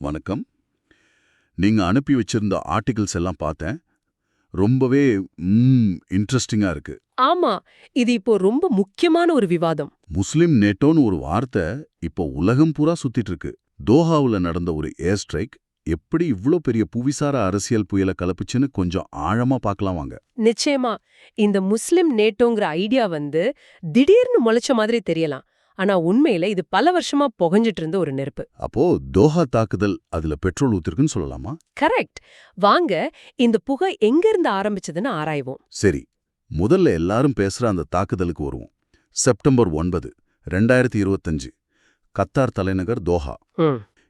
வணக்கம். நீங்க அனுப்பி வச்சிருந்த ஆர்டிகிள்ஸ் எல்லாம் பார்த்தேன். ரொம்பவே ம் இன்ட்ரெஸ்டிங்கா இருக்கு. ஆமா இது இப்போ ரொம்ப முக்கியமான ஒரு விவாதம். முஸ்லிம் நேட்டோன்னு ஒரு வார்த்தை இப்போ உலகம் பூரா சுத்திட்டு இருக்கு. தோஹாவுல நடந்த ஒரு ஏர் ஸ்ட்ரைக் எப்படி இவ்ளோ பெரிய புவிசார அரசியல் புயலை கலப்புச்சுன்னு கொஞ்சம் ஆழமா பார்க்கலாம் வாங்க. நிச்சயமா இந்த முஸ்லிம் நேட்டோங்கிற ஐடியா வந்து திடீர்னு முளைச்ச மாதிரி தெரியலாம். ஆனா உண்மையில இது பல வருஷமா புகஞ்சிட்டு இருந்த ஒரு நெருப்பு. அப்போ தோஹா தாக்குதல் அதுல பெட்ரோல் ஊத்திருக்குன்னு சொல்லலாமா? கரெக்ட். வாங்க இந்த புகை எங்க இருந்து ஆரம்பிச்சதுன்னு ஆராய்வோம். சரி முதல்ல எல்லாரும் பேசுற அந்த தாக்குதலுக்கு வருவோம். செப்டம்பர் ஒன்பது ரெண்டாயிரத்தி இருபத்தஞ்சு. கத்தார் தலைநகர் தோஹா.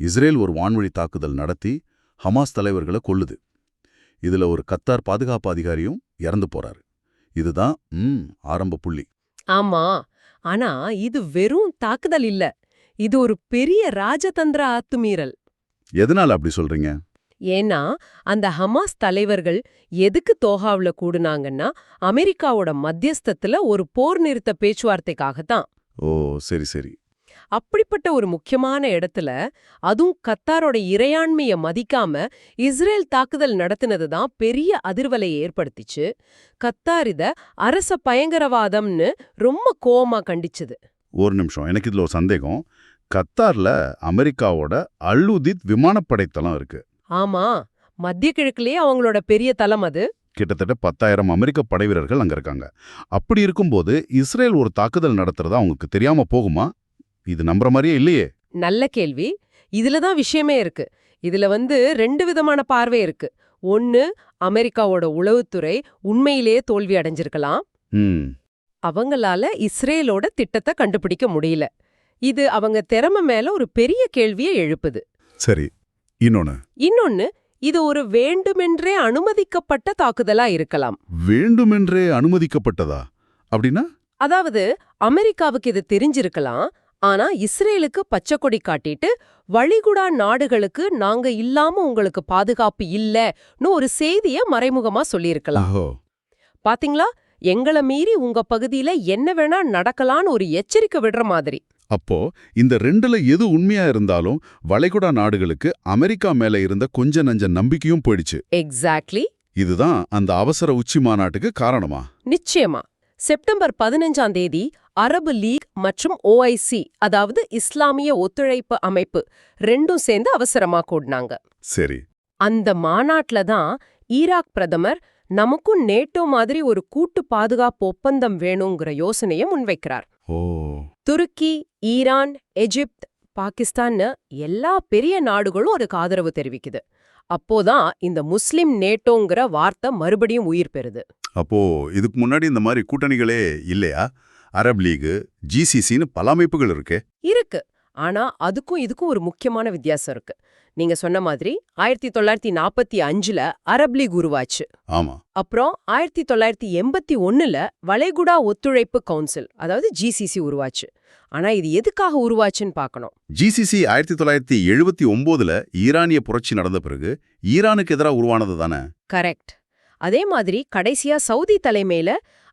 இஸ்ரேல் ஒரு வான்வழி தாக்குதல் நடத்தி ஹமாஸ் தலைவர்களை கொல்லுது. இதுல ஒரு கத்தார் பாதுகாப்பு அதிகாரியும் இறந்து போறாரு. இதுதான் ம் ஆரம்ப புள்ளி. ஆமா. ஆனா இது வெறும் தாக்குதல் இல்ல. இது ஒரு பெரிய ராஜதந்திர அத்துமீறல் எதனால அப்படி சொல்றீங்க? ஏன்னா அந்த ஹமாஸ் தலைவர்கள் எதுக்கு தோஹாவுல கூடுனாங்கன்னா அமெரிக்காவோட மத்தியஸ்தத்துல ஒரு போர் நிறுத்த பேச்சுவார்த்தைக்காகத்தான். ஓ சரி சரி. அப்படிப்பட்ட ஒரு முக்கியமான இடத்துல அதுவும் கத்தாரோட இறையாண்மைய மதிக்காம இஸ்ரேல் தாக்குதல் நடத்தினது தான் பெரிய அதிர்வலையை ஏற்படுத்திச்சு. கத்தார் இத அரச பயங்கரவாதம்னு ரொம்ப கோவமா கண்டிச்சது. ஒரு நிமிஷம். எனக்கு இதுல ஒரு சந்தேகம். கத்தார்ல அமெரிக்காவோட அல்லுதித் விமானப்படை தளம் இருக்கு. ஆமா. மத்திய கிழக்குலயே அவங்களோட பெரிய தலம் அது. கிட்டத்தட்ட பத்தாயிரம் அமெரிக்க படை வீரர்கள் அங்க இருக்காங்க. அப்படி இருக்கும்போது இஸ்ரேல் ஒரு தாக்குதல் நடத்துறதா அவங்களுக்கு தெரியாம போகுமா? இது நம்புற மாதிரியே இல்லையே. நல்ல கேள்வி. இதுல தான் விஷயமே இருக்கு. இதுல வந்து ரெண்டு விதமான பார்வை இருக்கு. ஒன்னு அமெரிக்காவோட உளவுத்துறை உண்மையிலேயே தோல்வி அடைஞ்சிருக்கலாம். அவங்களால இஸ்ரேலோட திட்டத்தை கண்டுபிடிக்க முடியல. இது அவங்க திறமை மேல ஒரு பெரிய கேள்வியை எழுப்புது. சரி இன்னொன்னு. இன்னொன்னு இது ஒரு வேண்டுமென்றே அனுமதிக்கப்பட்ட தாக்குதலா இருக்கலாம். வேண்டுமென்றே அனுமதிக்கப்பட்டதா? அப்படின்னா? அதாவது அமெரிக்காவுக்கு இது தெரிஞ்சிருக்கலாம் ஆனா இஸ்ரேலுக்கு பச்சை கொடி காட்டிட்டு வழிகுடா நாடுகளுக்கு நாங்க இல்லாம உங்களுக்கு பாதுகாப்பு இல்லன்னு ஒரு செய்திய மறைமுகமா சொல்லியிருக்கலாம். பாத்தீங்களா? எங்கள மீறி உங்க பகுதியில என்ன வேணா நடக்கலான்னு ஒரு எச்சரிக்கை விடுற மாதிரி. அப்போ இந்த ரெண்டுல எது உண்மையா இருந்தாலும் வளைகுடா நாடுகளுக்கு அமெரிக்கா மேல இருந்த கொஞ்ச நஞ்ச நம்பிக்கையும் போயிடுச்சு. எக்ஸாக்ட்லி இதுதான் அந்த அவசர உச்சி மாநாட்டுக்கு காரணமா? நிச்சயமா. செப்டம்பர் பதினஞ்சாம் தேதி அரபு லீக் மற்றும் ஓஐசி அதாவது இஸ்லாமிய ஒத்துழைப்பு அமைப்பு ரெண்டும் சேர்ந்து அவசரமா கூடினாங்க. சரி. அந்த மாநாட்ல தான் ஈராக் பிரதமர் நமக்கும் நேட்டோ மாதிரி ஒரு கூட்டு பாதுகாப்பு ஒப்பந்தம் வேணுங்கிற யோசனையை முன்வைக்கிறார். ஓ. துருக்கி ஈரான் எஜிப்த் பாகிஸ்தான்னு எல்லா பெரிய நாடுகளும் அதுக்கு ஆதரவு தெரிவிக்குது. அப்போதான் இந்த முஸ்லிம் நேட்டோங்கிற வார்த்தை மறுபடியும் உயிர் பெறுது. அப்போ இதுக்கு முன்னாடி இந்த மாதிரி கூட்டணிகளே இல்லையா? அரப் லீகு ஜிசிசின்னு பல அமைப்புகள் இருக்கே. இருக்கு. ஆனா அதுக்கும் இதுக்கும் ஒரு முக்கியமான வித்தியாசம் இருக்கு. நீங்க சொன்ன மாதிரி ஆயிரத்தி தொள்ளாயிரத்தி நாற்பத்தி அஞ்சுல அரப் லீக் உருவாச்சு. ஆமா. அப்புறம் ஆயிரத்தி தொள்ளாயிரத்தி எண்பத்தி ஒண்ணுல வளைகுடா ஒத்துழைப்பு கவுன்சில் அதாவது ஜிசிசி உருவாச்சு. ஆனா இது எதுக்காக உருவாச்சுன்னு பார்க்கணும் ஜிசிசி ஆயிரத்தி தொள்ளாயிரத்தி எழுபத்தி ஒம்போதுல ஈரானிய புரட்சி நடந்த பிறகு ஈரானுக்கு எதிராக உருவானது தானே? கரெக்ட். அதே மாதிரி கடைசியா சவுதி தலைமையில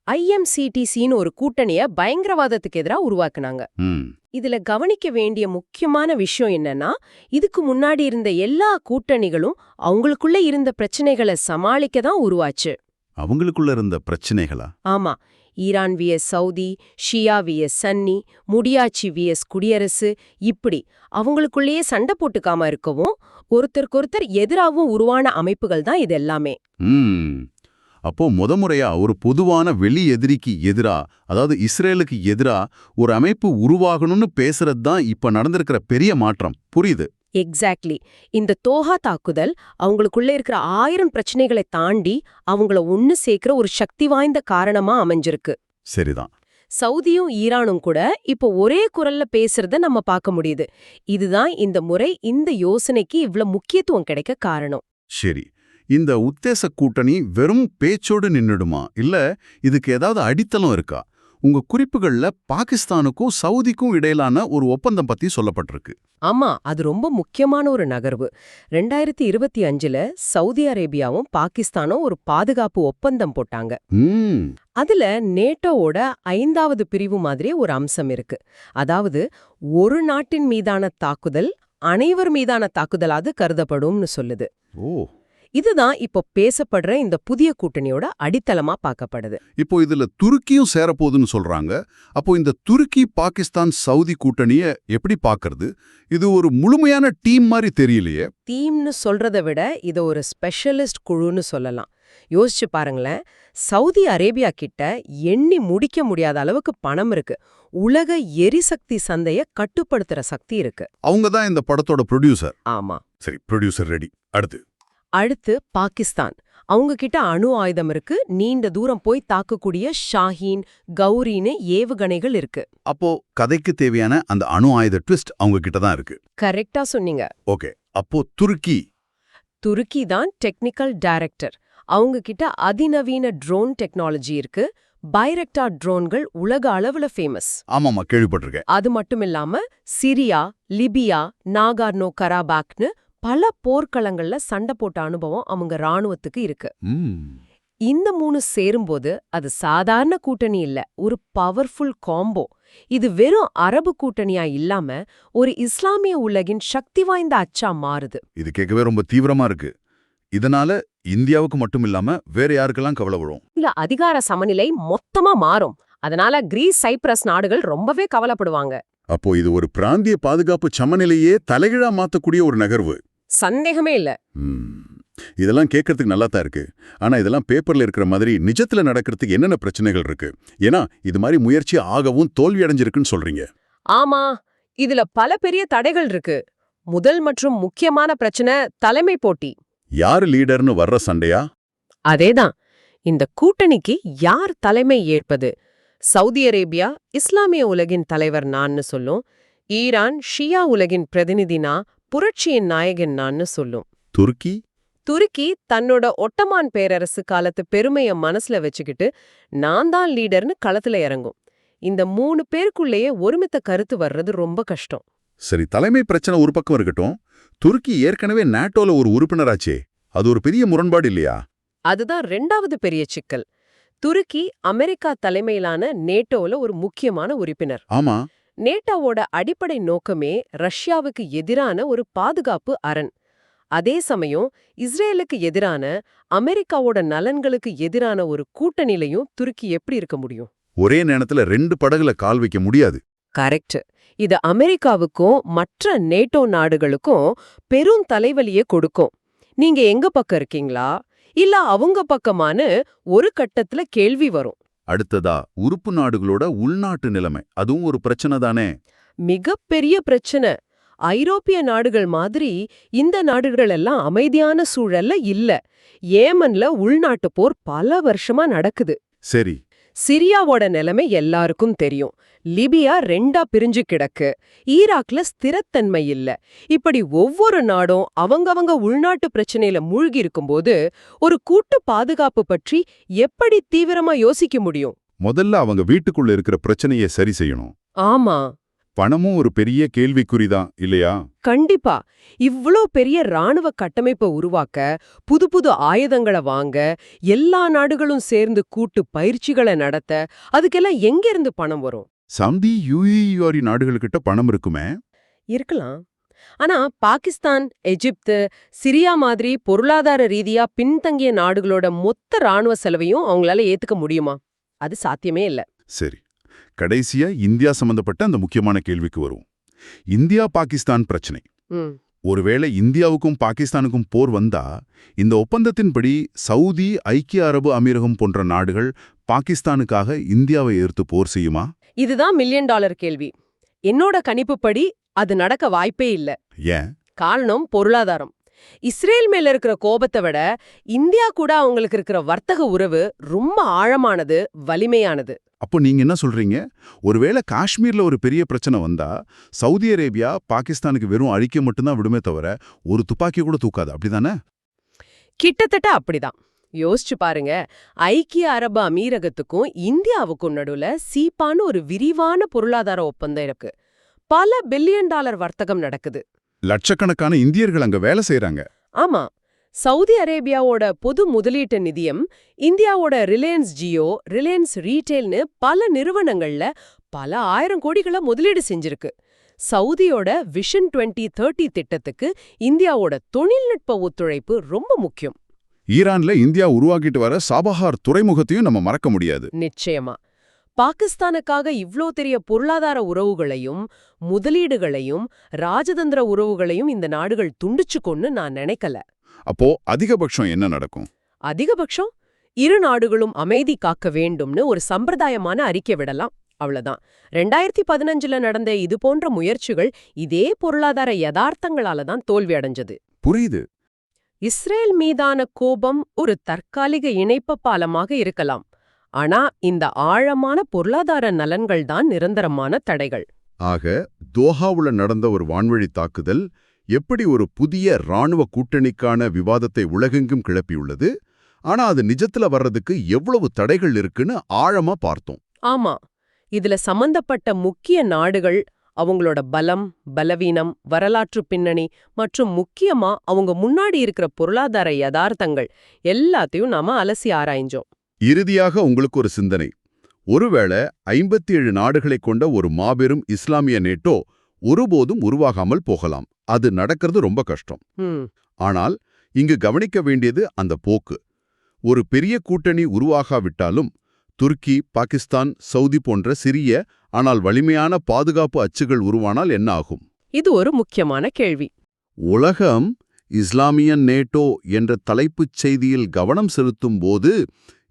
ஐஎம்சிடிசின்னு ஒரு கூட்டணிய பயங்கரவாதத்துக்கு எதிராக உருவாக்குனாங்க. இதுல கவனிக்க வேண்டிய முக்கியமான விஷயம் என்னன்னா இதுக்கு முன்னாடி இருந்த எல்லா கூட்டணிகளும் அவங்களுக்குள்ள இருந்த பிரச்சனைகளை சமாளிக்க தான் உருவாச்சு. அவங்களுக்குள்ள இருந்த பிரச்சனைகளா? ஆமா. Iran vs Saudi Shia vs Sunni முடியாச்சி vs குடியரசு இப்படி அவங்களுக்குள்ளேயே சண்டை போட்டுக்காம இருக்கவும் ஒருத்தருக்கொருத்தர் எதிராகவும் உருவான அமைப்புகள் தான் இது எல்லாமே. அப்போ முத முறையா ஒரு பொதுவான வெளி எதிரிக்கு எதிரா அதாவது இஸ்ரேலுக்கு எதிரா ஒரு அமைப்பு உருவாகணும்னு பேசுறது தான் இப்ப நடந்திருக்கிற பெரிய மாற்றம். புரியுது? எக்ஸாக்ட்லி இந்த தோஹா தாக்குதல் அவங்களுக்குள்ள இருக்கிற ஆயிரம் பிரச்சனைகளை தாண்டி அவங்கள ஒன்னு சேர்க்கிற ஒரு சக்தி வாய்ந்த காரணமா அமைஞ்சிருக்கு. சரிதான். சவுதியும் ஈரானும் கூட இப்போ ஒரே குரல்ல பேசுறத நம்ம பார்க்க முடியுது. இதுதான் இந்த முறை இந்த யோசனைக்கு இவ்ளோ முக்கியத்துவம் கிடைக்க காரணம். சரி. இந்த உத்தேச கூட்டணி வெறும் பேச்சோடு நின்னுடுமா? இல்ல இதுக்கு ஏதாவது அடித்தளம் இருக்கா? உங்க குறிப்புகள்ல பாகிஸ்தானுக்கும் சவுதிக்கும் இடையிலான ஒரு ஒப்பந்தம் பத்தி சொல்லப்பட்டிருக்கு. ஆமா அது ரொம்ப முக்கியமான ஒரு நகர்வு. ரெண்டாயிரத்தி இருபத்தி அஞ்சுல சவுதி அரேபியாவும் பாகிஸ்தானும் ஒரு பாதுகாப்பு ஒப்பந்தம் போட்டாங்க. அதுல நேட்டோவோட ஐந்தாவது பிரிவு மாதிரி ஒரு அம்சம் இருக்கு. அதாவது ஒரு நாட்டின் மீதான தாக்குதல் அனைவர் மீதான தாக்குதலாது கருதப்படும்னு சொல்லுது. ஓ. இதுதான் இப்போ பேசப்படுற இந்த புதிய கூட்டணியோட அடித்தளமா பார்க்கப்படுது. இப்போ இதுல துருக்கியும் சேரப்போகுதுன்னு சொல்றாங்க. அப்போ இந்த துருக்கி பாகிஸ்தான் சவுதி கூட்டணிய எப்படி பார்க்கறது? இது ஒரு முழுமையான டீம் மாதிரி தெரியலையே. தீம்னு சொல்றதை விட இதை ஒரு ஸ்பெஷலிஸ்ட் குழுன்னு சொல்லலாம். யோசிச்சு பாருங்களேன். சவுதி அரேபியா கிட்ட எண்ணி முடிக்க முடியாத அளவுக்கு பணம் இருக்கு. உலக எரிசக்தி சந்தைய கட்டுப்படுத்துற சக்தி இருக்கு. அவங்க தான் இந்த படத்தோட ப்ரொடியூசர் ஆமா. சரி ப்ரொடியூசர் ரெடி அடுத்து. அடுத்து பாகிஸ்தான். அவங்க கிட்ட அணு ஆயுதம் இருக்கு. நீண்ட தூரம் போய் தாக்கக்கூடிய ஷாஹீன் கௌரின்னு ஏவுகணைகள் இருக்கு. அப்போ கதைக்கு தேவையான அந்த அணு ஆயுத ட்விஸ்ட் அவங்க கிட்ட தான் இருக்கு. கரெக்டா சொன்னீங்க. ஓகே. அப்போ துருக்கி. துருக்கி தான் டெக்னிக்கல் டைரக்டர். அவங்க கிட்ட அதிநவீன ட்ரோன் டெக்னாலஜி இருக்கு. பைரக்டா ட்ரோன்கள் உலக அளவுல ஃபேமஸ் ஆமாமா கேள்விப்பட்டிருக்கேன். அது மட்டும் இல்லாம சிரியா லிபியா நாகார்னோ கராபாக்னு பல போர்க்களங்கள்ல சண்டை போட்ட அனுபவம் அவங்க ராணுவத்துக்கு இருக்கு. இந்த மூணு சேரும்போது அது சாதாரண கூட்டணி இல்ல ஒரு பவர்ஃபுல் காம்போ இது வெறும் அரபு கூட்டணியா இல்லாம ஒரு இஸ்லாமிய உலகின் சக்தி வாய்ந்த அச்சா மாறுது. இது கேட்கவே ரொம்ப தீவிரமா இருக்கு. இதனால இந்தியாவுக்கு மட்டும் இல்லாம வேற யாருக்கெல்லாம் கவலை விழும்? இல்ல அதிகார சமநிலை மொத்தமா மாறும். அதனால கிரீஸ் சைப்ரஸ் நாடுகள் ரொம்பவே கவலைப்படுவாங்க. அப்போ இது ஒரு பிராந்திய பாதுகாப்பு சமநிலையே தலைகீழா மாத்தக்கூடிய ஒரு நகர்வு. சந்தேகமே இல்ல. இதெல்லாம் கேட்கறதுக்கு நல்லா தான் இருக்கு. ஆனா இதெல்லாம் பேப்பர்ல இருக்கிற மாதிரி நிஜத்துல நடக்கிறதுக்கு என்னென்ன பிரச்சனைகள் இருக்கு? ஏன்னா இது மாதிரி முயற்சி ஆகவும் தோல்வி அடைஞ்சிருக்குன்னு சொல்றீங்க. ஆமா. இதுல பல பெரிய தடைகள் இருக்கு. முதல் மற்றும் முக்கியமான பிரச்சனை தலைமை போட்டி. யாரு லீடர்னு வர்ற சண்டையா? அதேதான். இந்த கூட்டணிக்கு யார் தலைமை ஏற்பது? சவுதி அரேபியா இஸ்லாமிய உலகின் தலைவர் நான்னு சொல்லும். ஈரான் ஷியா உலகின் பிரதிநிதினா புரட்சியின் நாயகன் நான்னு சொல்லும். துருக்கி? துருக்கி தன்னோட ஒட்டமான் பேரரசு காலத்து பெருமைய மனசுல வச்சுக்கிட்டு நான் தான் லீடர்னு களத்துல இறங்கும். இந்த மூணு பேருக்குள்ளேயே ஒருமித்த கருத்து வர்றது ரொம்ப கஷ்டம். சரி தலைமை பிரச்சனை ஒரு பக்கம் இருக்கட்டும். துருக்கி ஏற்கனவே நாட்டோல ஒரு உறுப்பினராச்சே. அது ஒரு பெரிய முரண்பாடு இல்லையா? அதுதான் ரெண்டாவது பெரிய சிக்கல். துருக்கி அமெரிக்கா தலைமையிலான நேட்டோல ஒரு முக்கியமான உறுப்பினர். ஆமா. நேட்டோவோட அடிப்படை நோக்கமே ரஷ்யாவுக்கு எதிரான ஒரு பாதுகாப்பு அரண். அதே சமயம் இஸ்ரேலுக்கு எதிரான அமெரிக்காவோட நலன்களுக்கு எதிரான ஒரு கூட்டணிலையும் துருக்கி எப்படி இருக்க முடியும்? ஒரே நேரத்துல ரெண்டு படகுல கால் வைக்க முடியாது. கரெக்ட். இது அமெரிக்காவுக்கும் மற்ற நேட்டோ நாடுகளுக்கும் பெரும் தலைவலியே கொடுக்கும். நீங்க எங்க பக்கம் இருக்கீங்களா? இல்ல அவங்க பக்கமான்னு ஒரு கட்டத்துல கேள்வி வரும். அடுத்ததா உறுப்பு நாடுகளோட உள்நாட்டு நிலைமை. அதுவும் ஒரு பிரச்சனை தானே? மிகப்பெரிய பிரச்சனை. ஐரோப்பிய நாடுகள் மாதிரி இந்த நாடுகள் எல்லாம் அமைதியான சூழல்ல இல்ல. ஏமன்ல உள்நாட்டு போர் பல வருஷமா நடக்குது. சரி சிரியாவோட நிலைமை எல்லாருக்கும் தெரியும். லிபியா ரெண்டா பிரிஞ்சு கிடக்கு. ஈராக்ல ஸ்திரத்தன்மை இல்ல. இப்படி ஒவ்வொரு நாடும் அவங்கவங்க உள்நாட்டு பிரச்சனையில மூழ்கி இருக்கும்போது ஒரு கூட்டு பாதுகாப்பு பற்றி எப்படி தீவிரமா யோசிக்க முடியும்? முதல்ல அவங்க வீட்டுக்குள்ள இருக்கிற பிரச்சனையை சரி செய்யணும். ஆமா. பணமும் ஒரு பெரிய கேள்விக்குறிதான் இல்லையா? கண்டிப்பா. இவ்ளோ பெரிய ராணுவ கட்டமைப்பை உருவாக்க புது புது ஆயுதங்களை வாங்க எல்லா நாடுகளும் சேர்ந்து கூட்டு பயிற்சிகளை நடத்த அதுக்கெல்லாம் எங்க இருந்து பணம் வரும்? சவுதி யுஏஇஆரி நாடுகள்கிட்ட பணம் இருக்குமே? இருக்கலாம். ஆனா பாகிஸ்தான் எஜிப்து சிரியா மாதிரி பொருளாதார ரீதியா பின்தங்கிய நாடுகளோட மொத்த ராணுவ செலவையும் அவங்களால ஏத்துக்க முடியுமா? அது சாத்தியமே இல்ல. சரி. கடைசியா இந்தியா சம்பந்தப்பட்ட அந்த முக்கியமான கேள்விக்கு வரும். இந்தியா பாகிஸ்தான் பிரச்சனை. ஒருவேளை இந்தியாவுக்கும் பாகிஸ்தானுக்கும் போர் வந்தா இந்த ஒப்பந்தத்தின்படி சவுதி ஐக்கிய அரபு அமீரகம் போன்ற நாடுகள் பாகிஸ்தானுக்காக இந்தியாவை எதிர்த்து போர் செய்யுமா? இதுதான் மில்லியன் டாலர் கேள்வி. என்னோட கணிப்புப்படி அது நடக்க வாய்ப்பே இல்ல. ஏன்? காரணம் பொருளாதாரம். இஸ்ரேல் மேல இருக்கிற கோபத்தை விட இந்தியா கூட அவங்களுக்கு இருக்கிற வர்த்தக உறவு ரொம்ப ஆழமானது வலிமையானது. அப்போ நீங்க என்ன சொல்றீங்க? ஒருவேளை காஷ்மீர்ல ஒரு பெரிய பிரச்சனை வந்தா சவுதி அரேபியா பாகிஸ்தானுக்கு வெறும் அழிக்க மட்டும்தான் விடுமே தவிர ஒரு துப்பாக்கி கூட தூக்காது. அப்படிதானே? கிட்டத்தட்ட அப்படிதான். யோசிச்சு பாருங்க. ஐக்கிய அரபு அமீரகத்துக்கும் இந்தியாவுக்கும் நடுவுல சீப்பான்னு ஒரு விரிவான பொருளாதார ஒப்பந்தம் இருக்கு. பல பில்லியன் டாலர் வர்த்தகம் நடக்குது. லட்சக்கணக்கான இந்தியர்கள் அங்க வேலை செய்றாங்க. ஆமா. சவுதி அரேபியாவோட பொது முதலீட்டு நிதியம் இந்தியாவோட ரிலையன்ஸ் ஜியோ ரிலையன்ஸ் ரீட்டெயில்னு பல நிறுவனங்கள்ல பல ஆயிரம் கோடிகளை முதலீடு செஞ்சிருக்கு. சவுதியோட விஷன் 2030 தேர்ட்டி திட்டத்துக்கு இந்தியாவோட தொழில்நுட்ப ஒத்துழைப்பு ரொம்ப முக்கியம். ஈரான்ல இந்தியா உருவாக்கிட்டு வர சாபஹார் துறைமுகத்தையும் நம்ம மறக்க முடியாது. நிச்சயமா. பாகிஸ்தானுக்காக இவ்ளோ பெரிய பொருளாதார உறவுகளையும் முதலீடுகளையும் ராஜதந்திர உறவுகளையும் இந்த நாடுகள் துண்டிச்சுக்கொன்னு நான் நினைக்கல. அப்போ அதிகபட்சம் என்ன நடக்கும்? அதிகபட்சம் இரு நாடுகளும் அமைதி காக்க வேண்டும்னு ஒரு சம்பிரதாயமான அறிக்கை விடலாம். அவ்வளவுதான். ரெண்டாயிரத்தி பதினஞ்சுல நடந்த இது போன்ற முயற்சிகள் இதே பொருளாதார யதார்த்தங்களால தான் தோல்வி அடைஞ்சது. புரியுது. இஸ்ரேல் மீதான கோபம் ஒரு தற்காலிக இணைப்பு பாலமாக இருக்கலாம். ஆனா இந்த ஆழமான பொருளாதார நலன்கள் தான் நிரந்தரமான தடைகள். ஆக தோஹாவுல நடந்த ஒரு வான்வழி தாக்குதல் எப்படி ஒரு புதிய ராணுவ கூட்டணிக்கான விவாதத்தை உலகெங்கும் கிளப்பியுள்ளது? ஆனா அது நிஜத்துல வர்றதுக்கு எவ்வளவு தடைகள் இருக்குன்னு ஆழமா பார்த்தோம். ஆமா. இதுல சம்பந்தப்பட்ட முக்கிய நாடுகள் அவங்களோட பலம் பலவீனம் வரலாற்று பின்னணி மற்றும் முக்கியமா அவங்க முன்னாடி இருக்கிற பொருளாதார யதார்த்தங்கள் எல்லாத்தையும் நாம அலசி ஆராய்ஞ்சோம். இறுதியாக உங்களுக்கு ஒரு சிந்தனை. ஒருவேளை ஐம்பத்தி ஏழு நாடுகளைக் கொண்ட ஒரு மாபெரும் இஸ்லாமிய நேட்டோ ஒருபோதும் உருவாகாமல் போகலாம். அது நடக்கிறது ரொம்ப கஷ்டம். ஆனால் இங்கு கவனிக்க வேண்டியது அந்த போக்கு. ஒரு பெரிய கூட்டணி உருவாகாவிட்டாலும் துருக்கி பாகிஸ்தான் சவுதி போன்ற சிறிய ஆனால் வலிமையான பாதுகாப்பு அச்சுகள் உருவானால் என்ன ஆகும்? இது ஒரு முக்கியமான கேள்வி. உலகம் இஸ்லாமிய நேட்டோ என்ற தலைப்புச் செய்தியில் கவனம் செலுத்தும் போது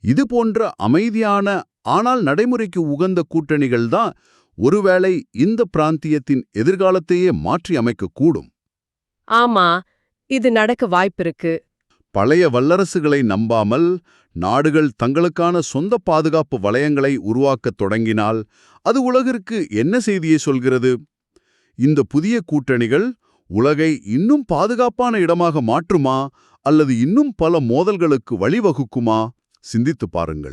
இது போன்ற அமைதியான ஆனால் நடைமுறைக்கு உகந்த கூட்டணிகள்தான் ஒருவேளை இந்த பிராந்தியத்தின் எதிர்காலத்தையே மாற்றி அமைக்கக்கூடும். ஆமா இது நடக்க வாய்ப்பிருக்கு. பழைய வல்லரசுகளை நம்பாமல் நாடுகள் தங்களுக்கான சொந்த பாதுகாப்பு வலயங்களை உருவாக்கத் தொடங்கினால் அது உலகிற்கு என்ன செய்தியை சொல்கிறது? இந்த புதிய கூட்டணிகள் உலகை இன்னும் பாதுகாப்பான இடமாக மாற்றுமா அல்லது இன்னும் பல மோதல்களுக்கு வழிவகுக்குமா? சிந்தித்துப் பாருங்கள்.